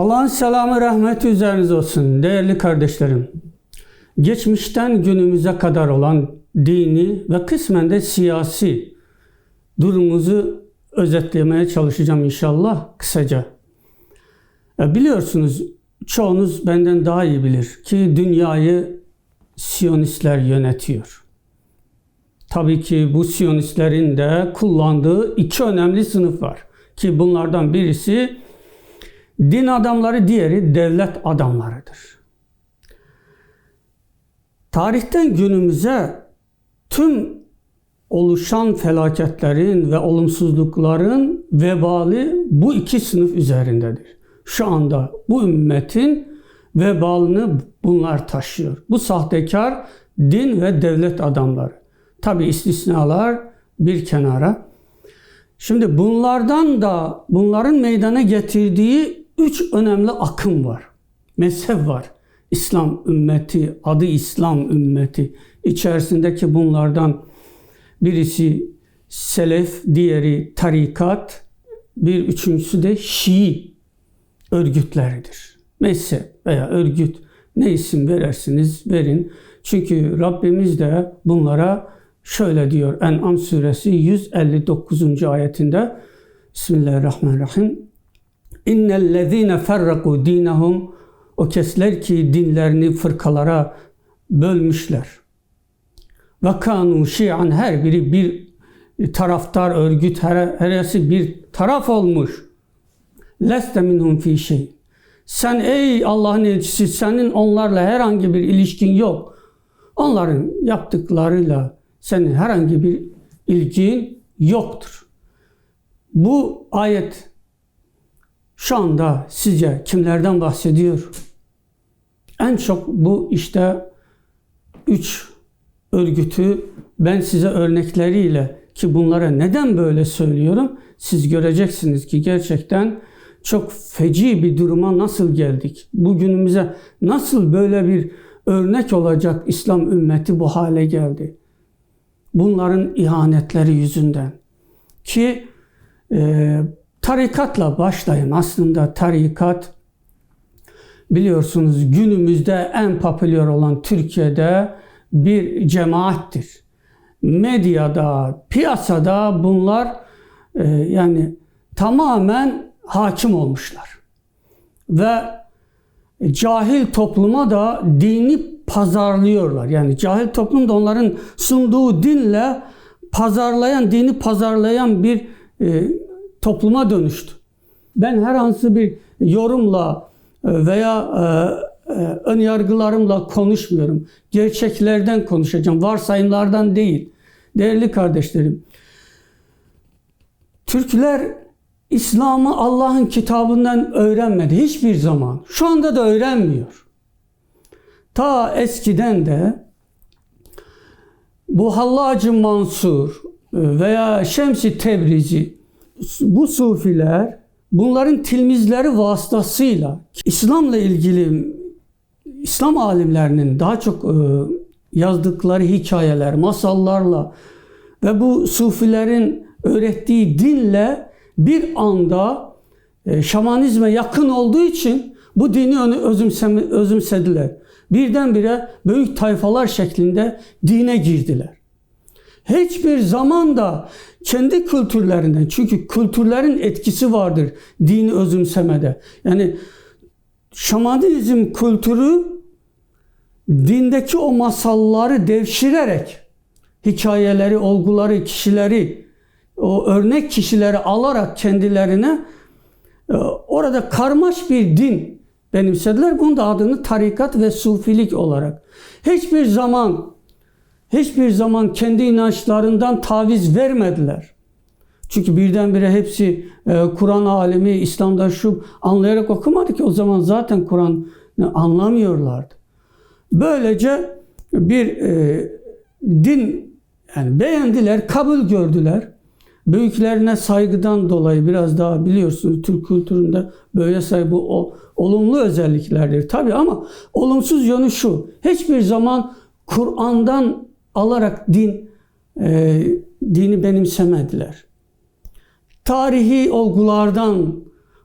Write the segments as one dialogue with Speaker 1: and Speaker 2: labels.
Speaker 1: Allah'ın selamı, rahmeti üzerinize olsun değerli kardeşlerim. Geçmişten günümüze kadar olan dini ve kısmen de siyasi durumumuzu özetlemeye çalışacağım inşallah kısaca. E, Biliyorsunuz çoğunuz benden daha iyi bilir ki dünyayı Siyonistler yönetiyor. Tabii ki bu Siyonistlerin de kullandığı iki önemli sınıf var. Ki bunlardan birisi din adamları, diğeri devlet adamlarıdır. Tarihten günümüze tüm oluşan felaketlerin ve olumsuzlukların vebali bu iki sınıf üzerindedir. Şu anda bu ümmetin vebalını bunlar taşıyor. Bu sahtekar din ve devlet adamları. Tabi istisnalar bir kenara. Şimdi bunlardan da bunların meydana getirdiği üç önemli akım var. Mezhep var. İslam ümmeti, adı İslam ümmeti. İçerisindeki bunlardan birisi selef, diğeri tarikat, bir üçüncüsü de Şii örgütleridir. Mezhep veya örgüt ne isim verersiniz verin. Çünkü Rabbimiz de bunlara şöyle diyor En'am suresi 159. ayetinde Bismillahirrahmanirrahim. İnnellezîne ferraku dinahum o kesler ki dinlerini fırkalara bölmüşler. Ve kanu şi'an her biri bir taraftar örgüt her, heresi bir taraf olmuş. Leste minhum fi şey. Sen ey Allah'ın elçisi senin onlarla herhangi bir ilişkin yok. Onların yaptıklarıyla senin herhangi bir ilgin yoktur. Bu ayet şu anda sizce kimlerden bahsediyor? En çok bu işte üç örgütü ben size örnekleriyle ki bunlara neden böyle söylüyorum siz göreceksiniz ki gerçekten çok feci bir duruma nasıl geldik? Bugünümüze nasıl böyle bir örnek olacak İslam ümmeti bu hale geldi? Bunların ihanetleri yüzünden. Ki e, tarikatla başlayın. Aslında tarikat biliyorsunuz günümüzde en popüler olan Türkiye'de bir cemaattir. Medyada, piyasada bunlar e, yani tamamen hakim olmuşlar. Ve cahil topluma da dini pazarlıyorlar. Yani cahil toplum da onların sunduğu dinle pazarlayan, dini pazarlayan bir e, topluma dönüştü. Ben herhangi bir yorumla e, veya e, e, ön yargılarımla konuşmuyorum. Gerçeklerden konuşacağım. Varsayımlardan değil. Değerli kardeşlerim. Türkler İslam'ı Allah'ın kitabından öğrenmedi hiçbir zaman. Şu anda da öğrenmiyor. Ta eskiden de bu Hallacı Mansur veya Şemsi Tebrizi bu sufiler bunların tilmizleri vasıtasıyla İslam'la ilgili İslam alimlerinin daha çok e, yazdıkları hikayeler, masallarla ve bu sufilerin öğrettiği dinle bir anda e, şamanizme yakın olduğu için bu dini özümsediler. Birdenbire büyük tayfalar şeklinde dine girdiler. Hiçbir zaman da kendi kültürlerinden çünkü kültürlerin etkisi vardır dini özümsemede. Yani şamanizm kültürü dindeki o masalları devşirerek hikayeleri, olguları, kişileri, o örnek kişileri alarak kendilerine e, orada karmaş bir din benimsediler. Bunun da adını tarikat ve sufilik olarak. Hiçbir zaman hiçbir zaman kendi inançlarından taviz vermediler. Çünkü birdenbire hepsi e, Kur'an alemi, İslam'da şu anlayarak okumadı ki o zaman zaten Kur'an'ı anlamıyorlardı. Böylece bir e, din yani beğendiler, kabul gördüler. Büyüklerine saygıdan dolayı biraz daha biliyorsunuz Türk kültüründe böyle saygı bu o, olumlu özelliklerdir tabii ama olumsuz yönü şu. Hiçbir zaman Kur'an'dan alarak din e, dini benimsemediler. Tarihi olgulardan,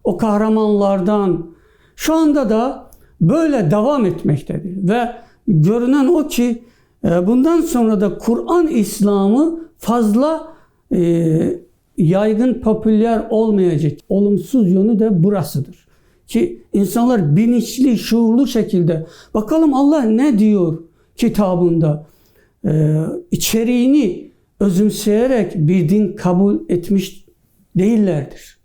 Speaker 1: o kahramanlardan Şu anda da böyle devam etmektedir ve görünen o ki e, bundan sonra da Kur'an İslam'ı fazla e, yaygın popüler olmayacak. Olumsuz yönü de burasıdır. Ki insanlar bilinçli, şuurlu şekilde bakalım Allah ne diyor kitabında içeriğini özümseyerek bir din kabul etmiş değillerdir.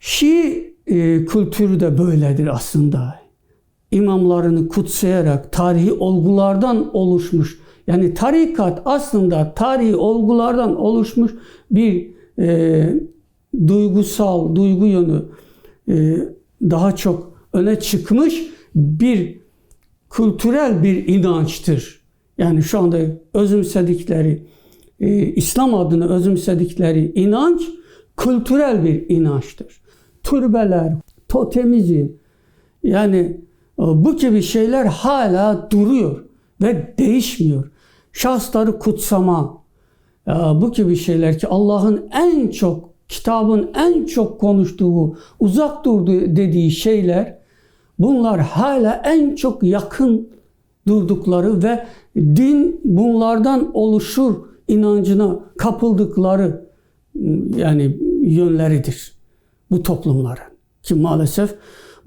Speaker 1: Şii e, kültürü de böyledir aslında. İmamlarını kutsayarak tarihi olgulardan oluşmuş. Yani tarikat aslında tarihi olgulardan oluşmuş bir e, duygusal, duygu yönü e, daha çok öne çıkmış bir kültürel bir inançtır. Yani şu anda özümsedikleri, e, İslam adını özümsedikleri inanç kültürel bir inançtır. Türbeler, totemizm, yani e, bu gibi şeyler hala duruyor ve değişmiyor. Şahısları kutsama, e, bu gibi şeyler ki Allah'ın en çok, kitabın en çok konuştuğu, uzak durduğu dediği şeyler bunlar hala en çok yakın durdukları ve din bunlardan oluşur inancına kapıldıkları yani yönleridir bu toplumların. Ki maalesef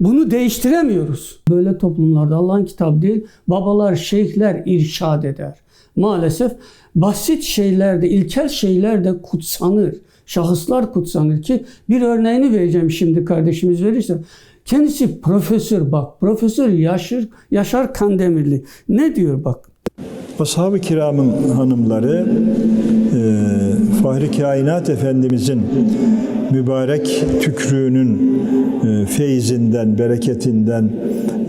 Speaker 1: bunu değiştiremiyoruz. Böyle toplumlarda Allah'ın kitabı değil, babalar, şeyhler irşad eder. Maalesef basit şeylerde, ilkel şeylerde kutsanır. Şahıslar kutsanır ki bir örneğini vereceğim şimdi kardeşimiz verirse. Kendisi profesör bak. Profesör Yaşar, Yaşar Kandemirli. Ne diyor bak.
Speaker 2: Ashab-ı kiramın hanımları e, Fahri Kainat Efendimizin mübarek tükrüğünün e, feyzinden, bereketinden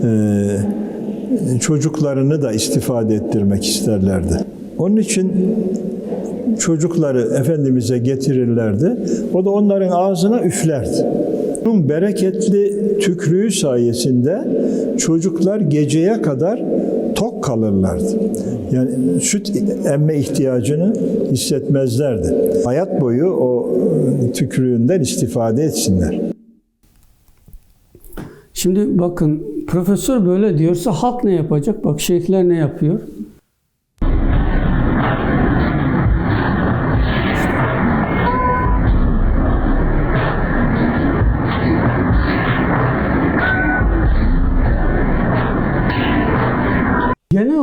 Speaker 2: e, çocuklarını da istifade ettirmek isterlerdi. Onun için çocukları Efendimiz'e getirirlerdi. O da onların ağzına üflerdi. Bunun bereketli tükrüğü sayesinde çocuklar geceye kadar tok kalırlardı. Yani süt emme ihtiyacını hissetmezlerdi. Hayat boyu o tükrüğünden istifade etsinler.
Speaker 1: Şimdi bakın profesör böyle diyorsa halk ne yapacak? Bak şeyhler ne yapıyor?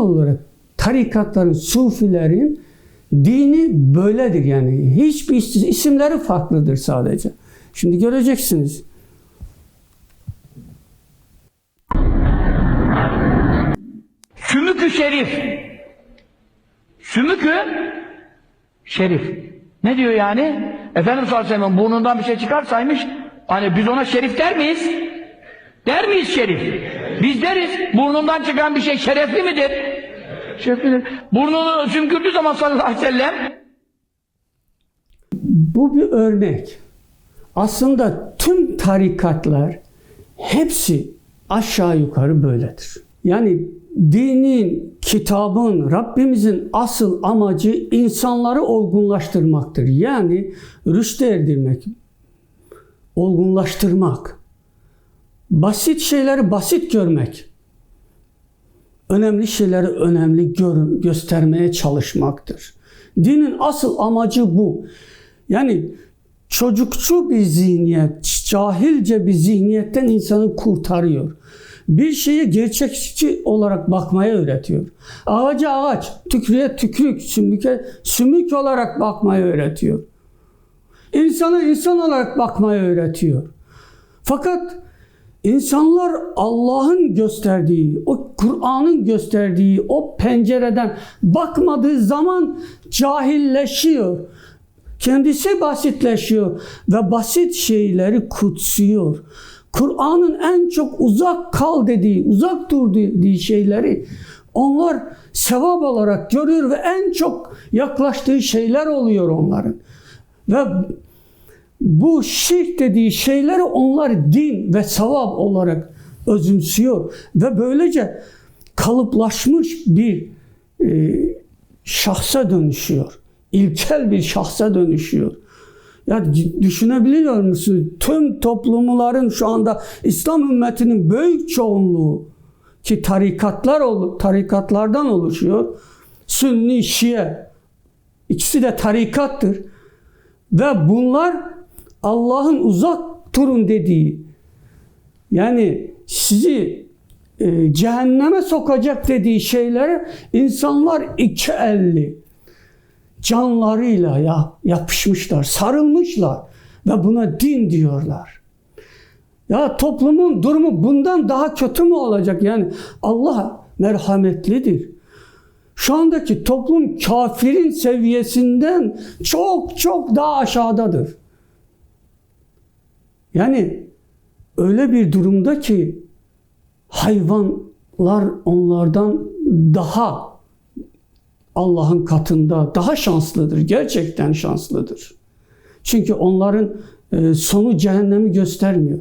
Speaker 1: Olarak tarikatların, sufilerin dini böyledir yani. Hiçbir is- isimleri farklıdır sadece. Şimdi göreceksiniz.
Speaker 3: Sümükü şerif. Sümükü şerif. Ne diyor yani? Efendimiz sallallahu aleyhi ve sellem burnundan bir şey çıkarsaymış hani biz ona şerif der miyiz? Der miyiz şerif? Biz deriz burnundan çıkan bir şey şerefli midir? Şereflidir. Burnunu sümkürdüğü zaman sallallahu aleyhi ve sellem
Speaker 1: Bu bir örnek. Aslında tüm tarikatlar hepsi aşağı yukarı böyledir. Yani dinin, kitabın, Rabbimizin asıl amacı insanları olgunlaştırmaktır. Yani rüşte erdirmek, olgunlaştırmak. Basit şeyleri basit görmek. Önemli şeyleri önemli gör, göstermeye çalışmaktır. Dinin asıl amacı bu. Yani çocukçu bir zihniyet, cahilce bir zihniyetten insanı kurtarıyor. Bir şeye gerçekçi olarak bakmaya öğretiyor. Ağaca ağaç, tükrüğe tükrük, sümüke sümük olarak bakmayı öğretiyor. İnsana insan olarak bakmayı öğretiyor. Fakat insanlar Allah'ın gösterdiği, o Kur'an'ın gösterdiği o pencereden bakmadığı zaman cahilleşiyor. Kendisi basitleşiyor ve basit şeyleri kutsuyor. Kur'an'ın en çok uzak kal dediği, uzak dur dediği şeyleri onlar sevap olarak görüyor ve en çok yaklaştığı şeyler oluyor onların. Ve bu şirk dediği şeyleri onlar din ve sevap olarak özümsüyor ve böylece kalıplaşmış bir e, şahsa dönüşüyor. İlkel bir şahsa dönüşüyor. Ya düşünebiliyor musun? Tüm toplumların şu anda İslam ümmetinin büyük çoğunluğu ki tarikatlar tarikatlardan oluşuyor. Sünni, Şia ikisi de tarikattır. Ve bunlar Allah'ın uzak durun dediği yani sizi e, cehenneme sokacak dediği şeylere insanlar iki elli canlarıyla ya, yapışmışlar, sarılmışlar ve buna din diyorlar. Ya toplumun durumu bundan daha kötü mü olacak? Yani Allah merhametlidir. Şu andaki toplum kafirin seviyesinden çok çok daha aşağıdadır. Yani öyle bir durumda ki hayvanlar onlardan daha Allah'ın katında daha şanslıdır. Gerçekten şanslıdır. Çünkü onların e, sonu cehennemi göstermiyor.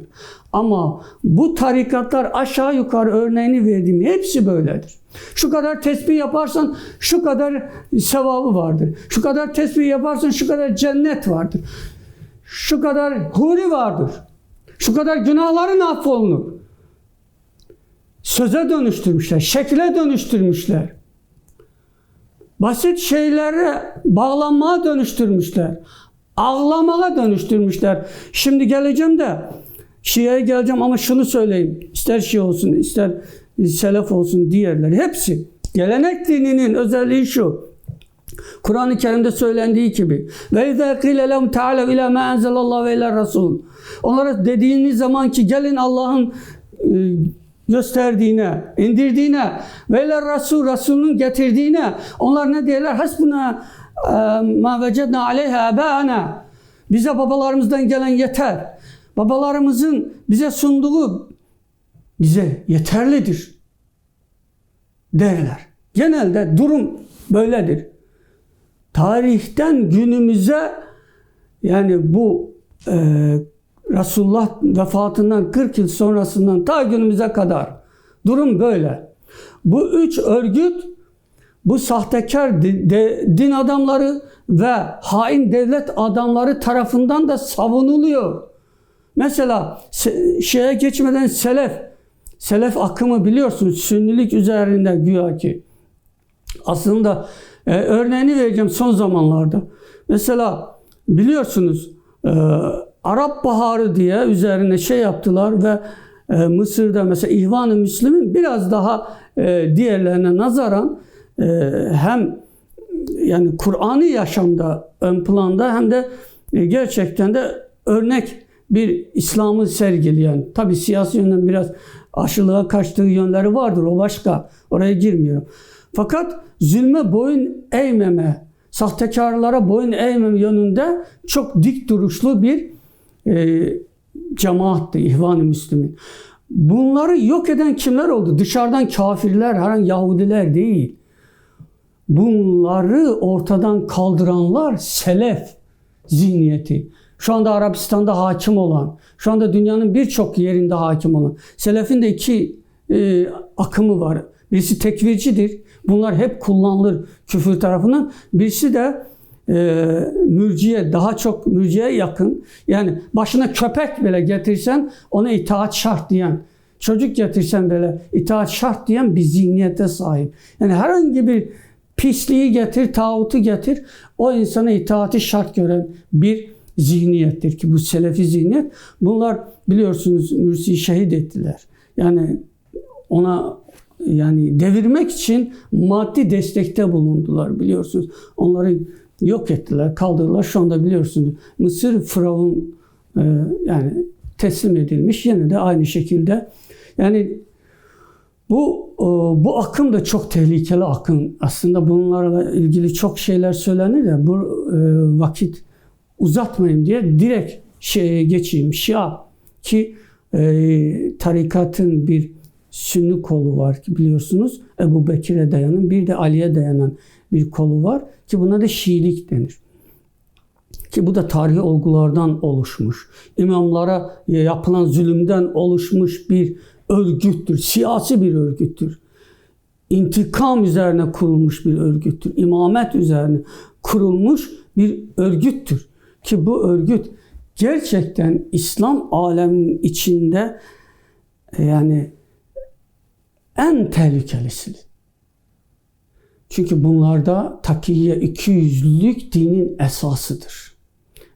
Speaker 1: Ama bu tarikatlar aşağı yukarı örneğini verdiğim hepsi böyledir. Şu kadar tesbih yaparsan şu kadar sevabı vardır. Şu kadar tesbih yaparsan şu kadar cennet vardır. Şu kadar huri vardır. Şu kadar günahların affolunur. Söze dönüştürmüşler, şekle dönüştürmüşler. Basit şeylere bağlanmaya dönüştürmüşler. Ağlamaya dönüştürmüşler. Şimdi geleceğim de Şia'ya geleceğim ama şunu söyleyeyim. İster Şia olsun, ister Selef olsun diğerleri. Hepsi. Gelenek dininin özelliği şu. Kur'an-ı Kerim'de söylendiği gibi ve izâ qîle lehum teâlev ilâ mâ enzelallahu ve ilâ rasûl Onlara dediğiniz zaman ki gelin Allah'ın e, gösterdiğine, indirdiğine ve ile Resul, Resul'ün getirdiğine onlar ne diyorlar? Hasbuna e, ma vecedna aleyha abâna bize babalarımızdan gelen yeter. Babalarımızın bize sunduğu bize yeterlidir derler. Genelde durum böyledir. Tarihten günümüze yani bu e, Resulullah vefatından 40 yıl sonrasından ta günümüze kadar durum böyle. Bu üç örgüt bu sahtekar din adamları ve hain devlet adamları tarafından da savunuluyor. Mesela se- şeye geçmeden selef, selef akımı biliyorsunuz sünnilik üzerinde güya ki. Aslında e, örneğini vereceğim son zamanlarda. Mesela biliyorsunuz e, Arap Baharı diye üzerine şey yaptılar ve e, Mısır'da mesela İhvan-ı Müslümin biraz daha e, diğerlerine nazaran e, hem yani Kur'an'ı yaşamda ön planda hem de e, gerçekten de örnek bir İslam'ı sergileyen tabi siyasi yönden biraz aşılığa kaçtığı yönleri vardır o başka oraya girmiyorum. Fakat zulme boyun eğmeme, sahtekarlara boyun eğmeme yönünde çok dik duruşlu bir e, cemaatti İhvan-ı Müslümin. Bunları yok eden kimler oldu? Dışarıdan kafirler, herhangi Yahudiler değil. Bunları ortadan kaldıranlar selef zihniyeti. Şu anda Arabistan'da hakim olan, şu anda dünyanın birçok yerinde hakim olan. Selefin de iki e, akımı var. Birisi tekvircidir. Bunlar hep kullanılır küfür tarafından. Birisi de e, mürciye, daha çok mürciye yakın. Yani başına köpek bile getirsen ona itaat şart diyen, çocuk getirsen böyle itaat şart diyen bir zihniyete sahip. Yani herhangi bir pisliği getir, tağutu getir, o insana itaati şart gören bir zihniyettir ki bu selefi zihniyet. Bunlar biliyorsunuz Mürsi'yi şehit ettiler. Yani ona yani devirmek için maddi destekte bulundular biliyorsunuz. Onları yok ettiler, kaldırdılar. Şu anda biliyorsunuz Mısır Firavun e, yani teslim edilmiş. Yine de aynı şekilde yani bu e, bu akım da çok tehlikeli akım. Aslında bunlarla ilgili çok şeyler söylenir de bu e, vakit uzatmayayım diye direkt şeye geçeyim. Şia ki e, tarikatın bir sünni kolu var ki biliyorsunuz Ebu Bekir'e dayanan bir de Ali'ye dayanan bir kolu var ki buna da Şiilik denir. Ki bu da tarihi olgulardan oluşmuş. İmamlara yapılan zulümden oluşmuş bir örgüttür. Siyasi bir örgüttür. İntikam üzerine kurulmuş bir örgüttür. İmamet üzerine kurulmuş bir örgüttür. ki bu örgüt gerçekten İslam aleminin içinde yani en tehlikelisi. Çünkü bunlarda takiye ikiyüzlülük dinin esasıdır.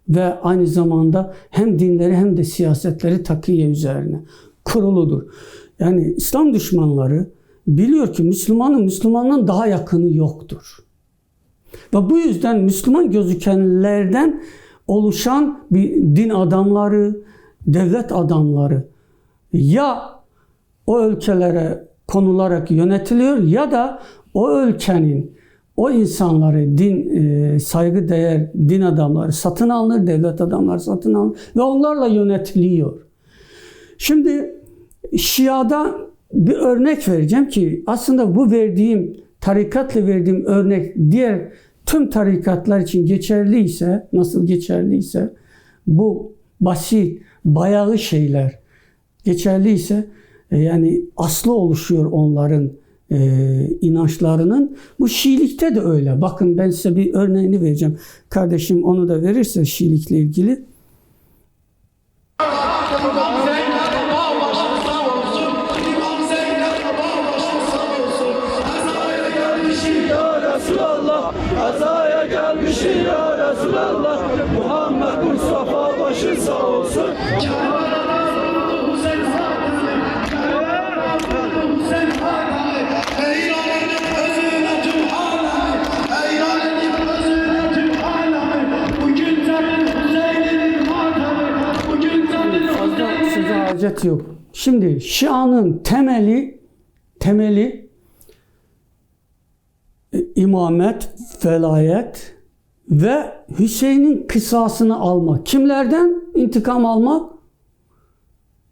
Speaker 1: Ve aynı zamanda hem dinleri hem de siyasetleri takiye üzerine kuruludur. Yani İslam düşmanları biliyor ki Müslümanın Müslümandan daha yakını yoktur. Ve bu yüzden Müslüman gözükenlerden oluşan bir din adamları, devlet adamları ya o ülkelere konularak yönetiliyor ya da o ülkenin o insanları din e, saygı değer din adamları satın alınır, devlet adamları satın alınır ve onlarla yönetiliyor. Şimdi Şia'da bir örnek vereceğim ki aslında bu verdiğim tarikatla verdiğim örnek diğer tüm tarikatlar için geçerliyse, nasıl geçerliyse bu basit, bayağı şeyler geçerliyse yani aslı oluşuyor onların e, inançlarının. Bu Şiilikte de öyle. Bakın ben size bir örneğini vereceğim. Kardeşim onu da verirse Şiilikle ilgili. Size hacet yok. Şimdi Şia'nın temeli temeli e, imamet, velayet ve Hüseyin'in kısasını almak. Kimlerden intikam almak?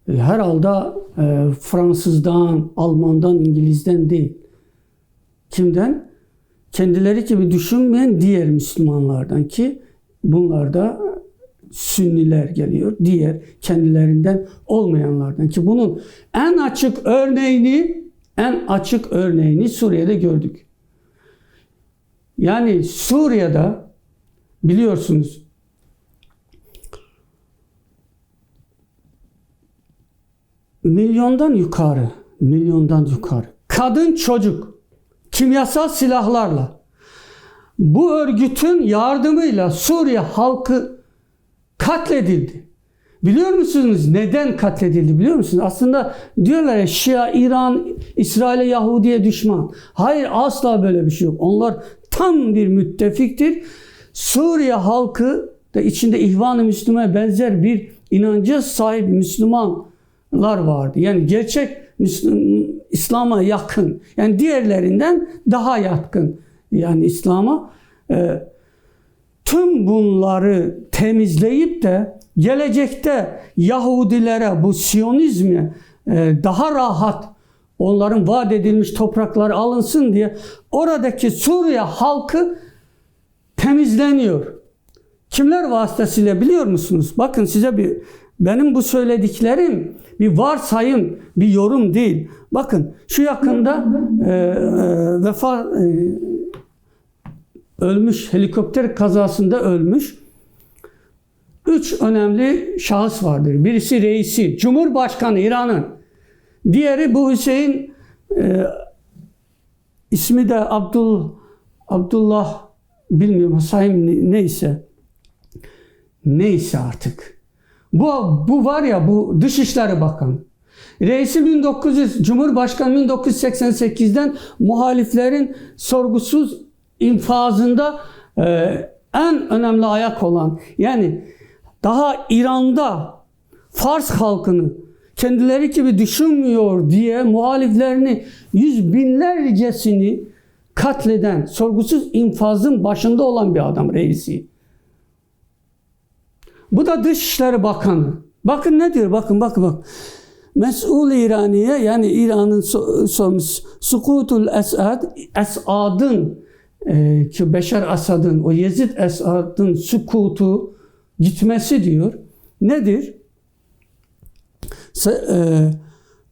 Speaker 1: E, Herhalde e, Fransızdan, Almandan, İngiliz'den değil. Kimden? Kendileri gibi düşünmeyen diğer Müslümanlardan ki bunlar da Sünniler geliyor. Diğer kendilerinden olmayanlardan ki bunun en açık örneğini en açık örneğini Suriye'de gördük. Yani Suriye'de biliyorsunuz milyondan yukarı, milyondan yukarı kadın çocuk kimyasal silahlarla bu örgütün yardımıyla Suriye halkı katledildi. Biliyor musunuz neden katledildi biliyor musunuz? Aslında diyorlar ya Şia, İran, İsrail'e Yahudi'ye düşman. Hayır asla böyle bir şey yok. Onlar tam bir müttefiktir. Suriye halkı da içinde İhvan-ı Müslüman'a benzer bir inanca sahip Müslümanlar vardı. Yani gerçek Müslüm, İslam'a yakın. Yani diğerlerinden daha yakın. Yani İslam'a. Ee, tüm bunları temizleyip de gelecekte Yahudilere bu Siyonizmi e, daha rahat onların vaat edilmiş toprakları alınsın diye oradaki Suriye halkı temizleniyor. Kimler vasıtasıyla biliyor musunuz? Bakın size bir benim bu söylediklerim bir varsayım, bir yorum değil. Bakın şu yakında e, e, vefa e, ölmüş, helikopter kazasında ölmüş. Üç önemli şahıs vardır. Birisi reisi, Cumhurbaşkanı İran'ın. Diğeri bu Hüseyin, e, ismi de Abdul Abdullah, bilmiyorum Hüseyin neyse. Neyse artık. Bu, bu var ya bu Dışişleri Bakanı. Reisi 1900, Cumhurbaşkanı 1988'den muhaliflerin sorgusuz infazında e, en önemli ayak olan yani daha İran'da Fars halkını kendileri gibi düşünmüyor diye muhaliflerini yüz binlercesini katleden sorgusuz infazın başında olan bir adam reisi. Bu da Dışişleri Bakanı. Bakın ne diyor? Bakın bakın bak. Mesul İraniye yani İran'ın sormuş sukutul Esad Esad'ın ki Beşer Asad'ın o Yezid Esad'ın sükutu gitmesi diyor. Nedir?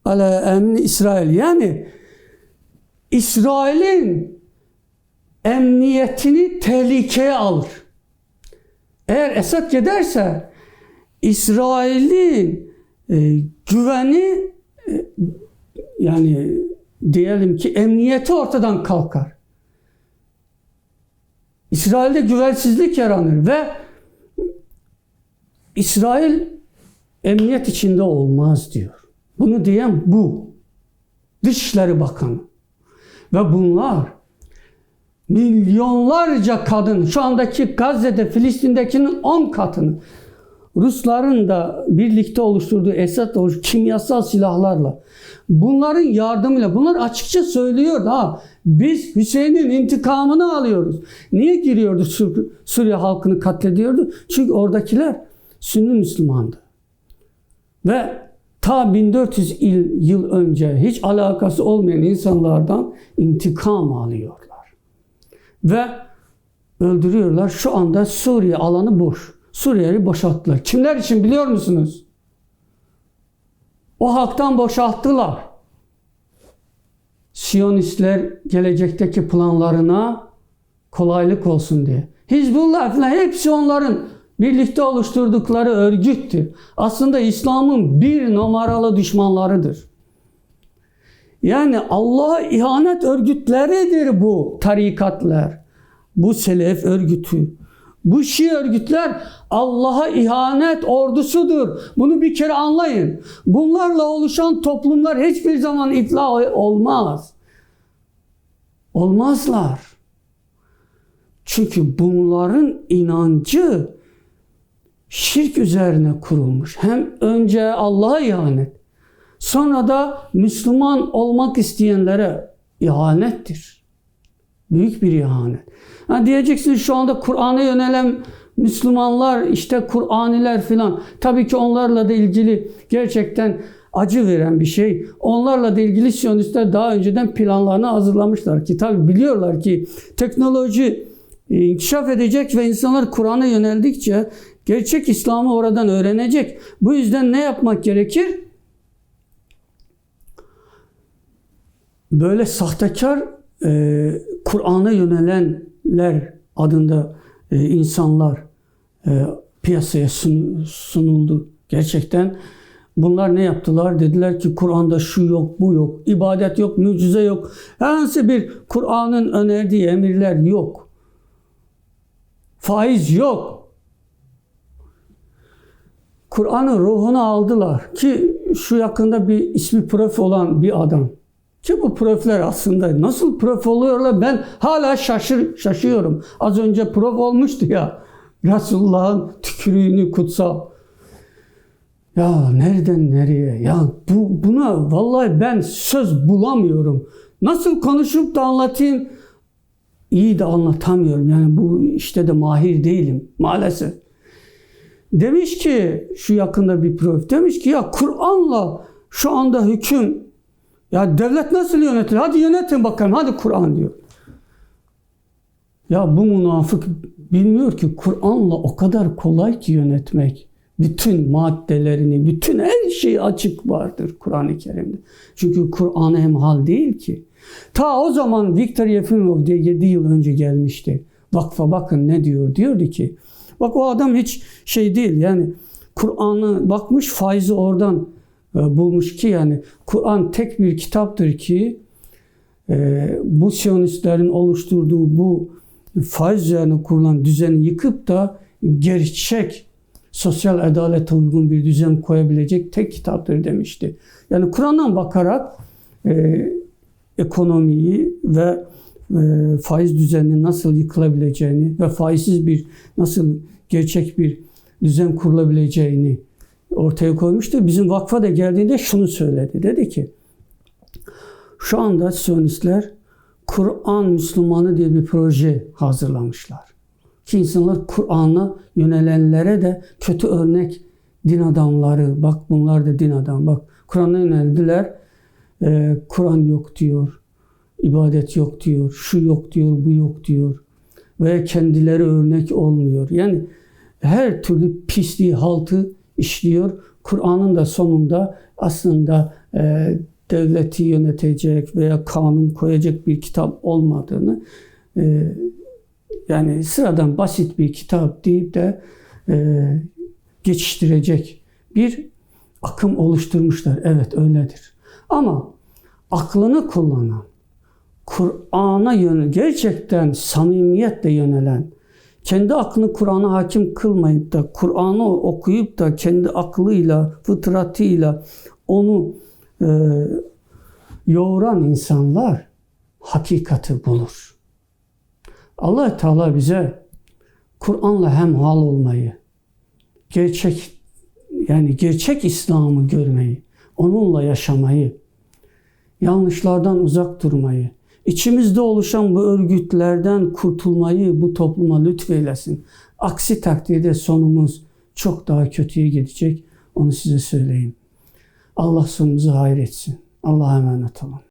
Speaker 1: Ala emni İsrail yani İsrail'in emniyetini tehlikeye alır. eğer Esad giderse İsrail'in güveni yani diyelim ki emniyeti ortadan kalkar. İsrail'de güvensizlik yaranır ve İsrail emniyet içinde olmaz diyor. Bunu diyen bu. Dışişleri Bakanı. Ve bunlar milyonlarca kadın şu andaki Gazze'de Filistin'dekinin 10 katını Rusların da birlikte oluşturduğu Esad oluş kimyasal silahlarla bunların yardımıyla bunlar açıkça söylüyor ha biz Hüseyin'in intikamını alıyoruz. Niye giriyordu Sur- Suriye halkını katlediyordu? Çünkü oradakiler Sünni Müslümandı. Ve ta 1400 il, yıl önce hiç alakası olmayan insanlardan intikam alıyorlar. Ve öldürüyorlar. Şu anda Suriye alanı boş. Suriye'yi boşalttılar. Kimler için biliyor musunuz? O halktan boşalttılar. Siyonistler gelecekteki planlarına kolaylık olsun diye. Hizbullah falan hepsi onların birlikte oluşturdukları örgüttür. Aslında İslam'ın bir numaralı düşmanlarıdır. Yani Allah'a ihanet örgütleridir bu tarikatlar. Bu selef örgütü. Bu Şii örgütler Allah'a ihanet ordusudur. Bunu bir kere anlayın. Bunlarla oluşan toplumlar hiçbir zaman iflah olmaz. Olmazlar. Çünkü bunların inancı şirk üzerine kurulmuş. Hem önce Allah'a ihanet, sonra da Müslüman olmak isteyenlere ihanettir. Büyük bir ihanet. Ha diyeceksin şu anda Kur'an'a yönelen Müslümanlar işte Kur'aniler filan. Tabii ki onlarla da ilgili gerçekten acı veren bir şey. Onlarla da ilgili Siyonistler daha önceden planlarını hazırlamışlar ki tabii biliyorlar ki teknoloji e, inkişaf edecek ve insanlar Kur'an'a yöneldikçe gerçek İslam'ı oradan öğrenecek. Bu yüzden ne yapmak gerekir? Böyle sahtekar e, Kur'an'a yönelenler adında e, insanlar e, piyasaya sun- sunuldu. Gerçekten bunlar ne yaptılar? Dediler ki Kur'an'da şu yok, bu yok, ibadet yok, mucize yok. Herhangi bir Kur'an'ın önerdiği emirler yok. Faiz yok. Kur'an'ın ruhunu aldılar ki şu yakında bir ismi prof olan bir adam. Ki bu profler aslında nasıl prof oluyorlar ben hala şaşır, şaşıyorum. Az önce prof olmuştu ya. Resulullah'ın tükürüğünü kutsal. Ya nereden nereye? Ya bu, buna vallahi ben söz bulamıyorum. Nasıl konuşup da anlatayım? İyi de anlatamıyorum. Yani bu işte de mahir değilim maalesef. Demiş ki şu yakında bir prof demiş ki ya Kur'an'la şu anda hüküm ya devlet nasıl yönetilir? Hadi yönetin bakalım. Hadi Kur'an diyor. Ya bu münafık bilmiyor ki Kur'an'la o kadar kolay ki yönetmek. Bütün maddelerini, bütün her şey açık vardır Kur'an-ı Kerim'de. Çünkü Kur'an hemhal değil ki. Ta o zaman Viktor Yefimov diye 7 yıl önce gelmişti. Vakfa bakın ne diyor? Diyordu ki bak o adam hiç şey değil yani Kur'an'ı bakmış faizi oradan bulmuş ki yani Kur'an tek bir kitaptır ki e, bu Siyonistlerin oluşturduğu bu faiz üzerine kurulan düzeni yıkıp da gerçek sosyal adalete uygun bir düzen koyabilecek tek kitaptır demişti. Yani Kur'an'dan bakarak e, ekonomiyi ve e, faiz düzeninin nasıl yıkılabileceğini ve faizsiz bir nasıl gerçek bir düzen kurulabileceğini ortaya koymuştu. Bizim vakfa da geldiğinde şunu söyledi. Dedi ki şu anda Siyonistler Kur'an Müslümanı diye bir proje hazırlamışlar. Ki insanlar Kur'an'a yönelenlere de kötü örnek din adamları, bak bunlar da din adam, bak Kur'an'a yöneldiler, e, Kur'an yok diyor, ibadet yok diyor, şu yok diyor, bu yok diyor ve kendileri örnek olmuyor. Yani her türlü pisliği, haltı işliyor. Kur'an'ın da sonunda aslında e, devleti yönetecek veya kanun koyacak bir kitap olmadığını e, yani sıradan basit bir kitap deyip de e, geçiştirecek bir akım oluşturmuşlar. Evet öyledir. Ama aklını kullanan, Kur'an'a yönel, gerçekten samimiyetle yönelen, kendi aklını Kur'an'a hakim kılmayıp da Kur'an'ı okuyup da kendi aklıyla, fıtratıyla onu e, yoğuran insanlar hakikati bulur. allah Teala bize Kur'an'la hemhal olmayı, gerçek yani gerçek İslam'ı görmeyi, onunla yaşamayı, yanlışlardan uzak durmayı, içimizde oluşan bu örgütlerden kurtulmayı bu topluma lütfeylesin. Aksi takdirde sonumuz çok daha kötüye gidecek. Onu size söyleyeyim. Allah sonumuzu hayretsin. Allah'a emanet olun.